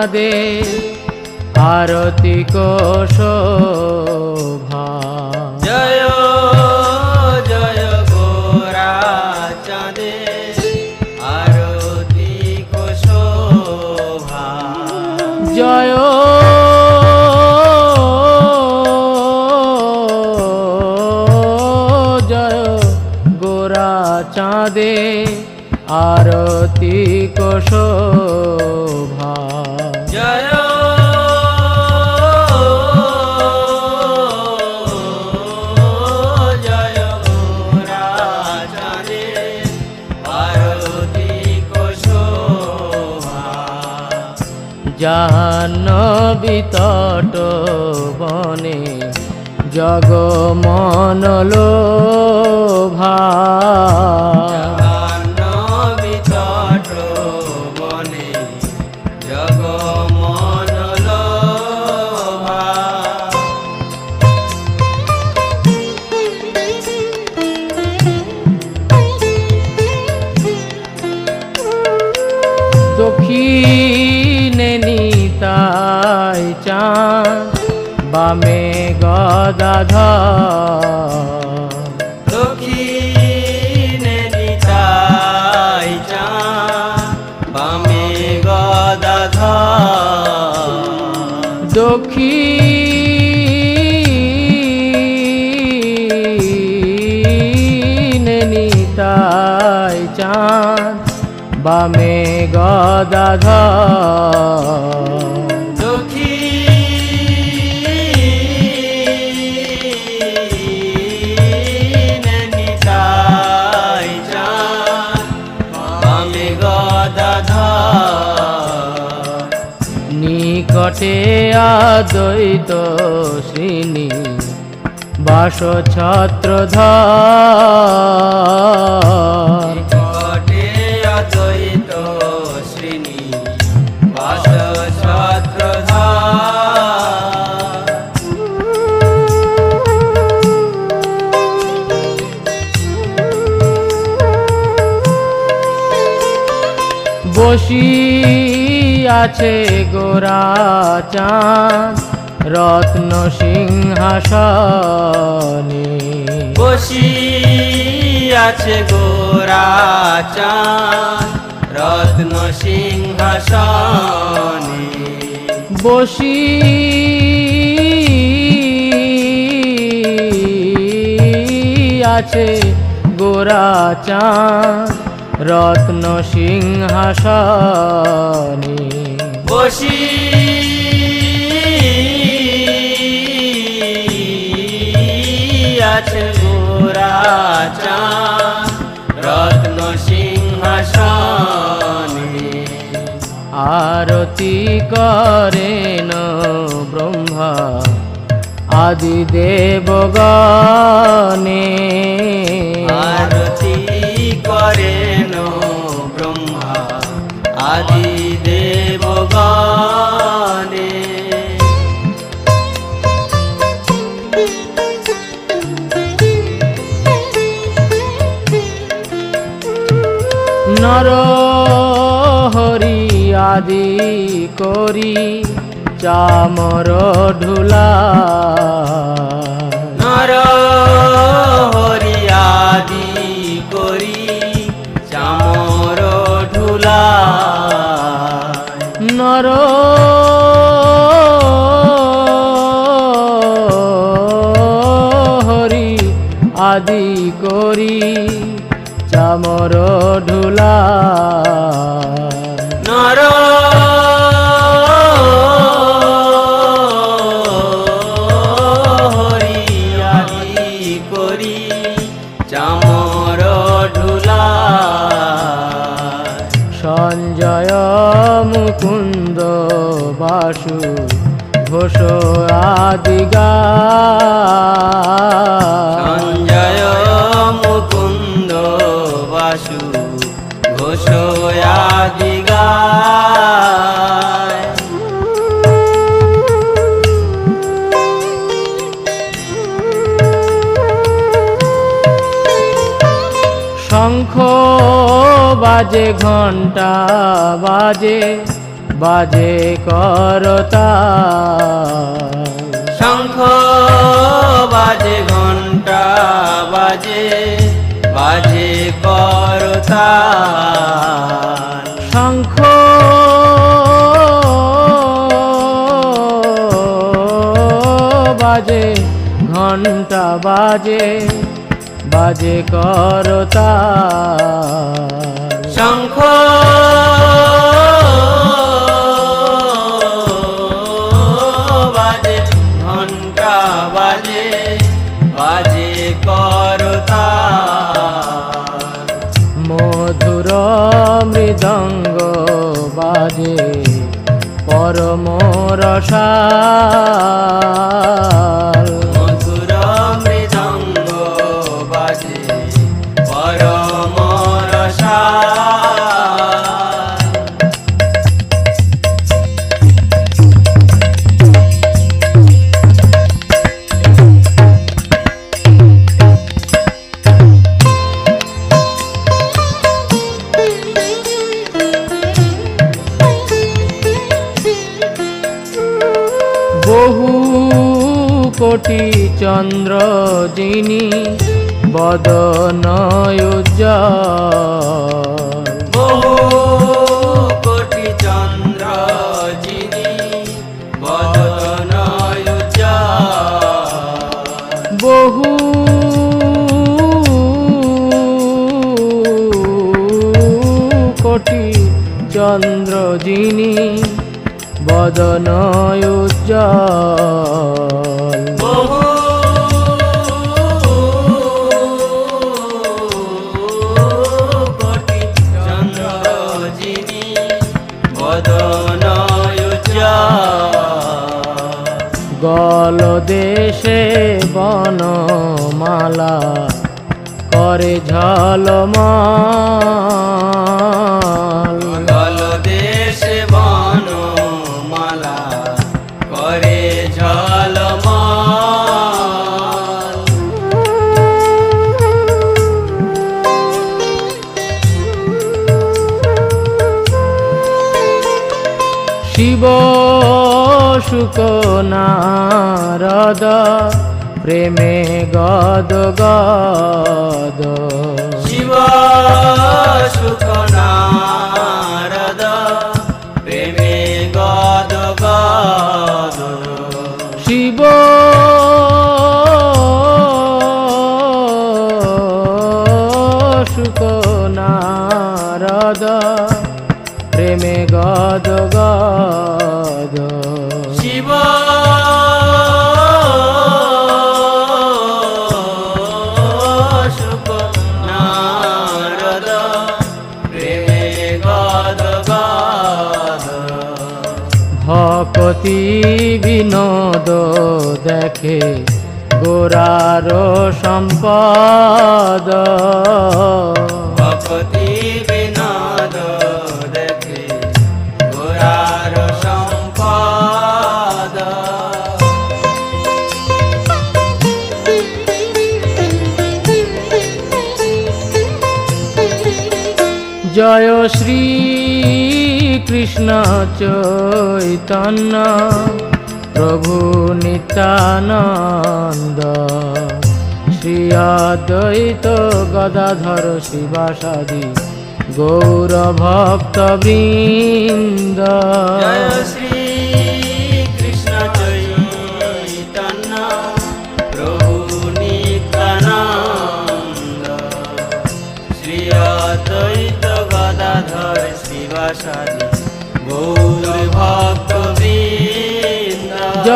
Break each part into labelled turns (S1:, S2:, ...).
S1: চাঁদে আরতি কোশোভা
S2: জয় জয় গোরা চাঁদে আরতি কোশোভা
S1: জয় জয় গোরা চাঁদে আরতি কোশোভা জাহ্নবী বনে বনে জগমনলো ভা বামে
S2: গদাধর।
S1: দক্ষিণে নিতাই চাঁদ বামে গদাধ নিকটে আদ্বৈত শ্রীনি বাস
S2: বাস ছত্রধর।
S1: বসি আছে গোরা চাঁদ রত্ন সিংহাসনে।
S2: বসি আছে গোরা চাঁদ রত্ন সিংহাসনে।
S1: বসি। আছে গোরা চাঁদ রত্ন সিংহাসনে।
S2: বসি। আছে গোরা রত্ন সিংহাসনে।
S1: আরতি করেন ব্রহ্মা আদি দেবগণে।
S2: আরতি ব্রহ্মা আদি দেবগণে
S1: নর হরি আদি করি চামর ঢুলা।
S2: নর হরিয়াদি চামর ঢুলা।
S1: নর। করি চামর ঢুলা। সঞ্জয় মুকুন্দ বাসু ঘোষ আদিগা।
S2: মুকুন্দ বাসু ঘোষয়াদি গায়
S1: শঙ্খ বাজে ঘণ্টা বাজে বাজে করতা।
S2: শঙ্খ বাজে
S1: শঙ্খ। বাজে ঘণ্টা বাজে বাজে করতা
S2: শঙ্খ।
S1: মৃদঙ্গ বাজে পরম রসাল কোটি চন্দ্র যিনি বদন
S2: বহু কোটি চন্দ্র যিনি বদন
S1: বহু কোটি চন্দ্র যিনি বদন উজ্জ্বল। গল দেশে বনমালা করে ঝলমল। নারদ প্রেমে গদ গদ ভকতি বিনোদ দেখে গোরার সম্পদ।
S2: বিনোদ দেখে গোরার সম্পদ।
S1: জয় শ্রী কৃষ্ণ চৈতন্য প্রভু নিত্যানন্দ। শ্রী অদ্বৈত গদাধর শিবাসাদি গৌর ভক্ত বৃন্দ
S2: কৃষ্ণ চৈতন্য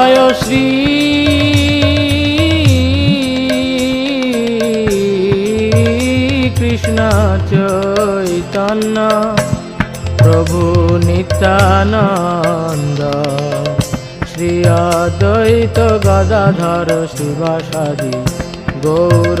S1: জয় শ্রী কৃষ্ণ চৈতন্য প্রভু নিত্যানন্দ শ্রী অদ্বৈত গদাধর শিবাসাদি গৌর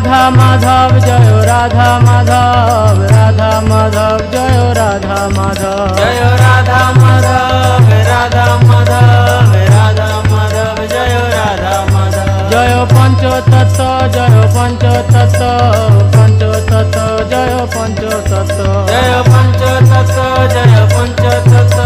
S1: রাধা মাধব জয় রাধা মাধব রাধা মাধব জয় রাধা মাধব।
S2: জয় রাধা মাধব রাধা মাধব রাধা মাধব জয় রাধা মাধব।
S1: জয় পঞ্চতত্ত্ব জয় পঞ্চতত্ত্ব পঞ্চতত্ত্ব জয় পঞ্চতত্ত্ব।
S2: জয় পঞ্চতত্ত্ব জয় পঞ্চতত্ত্ব।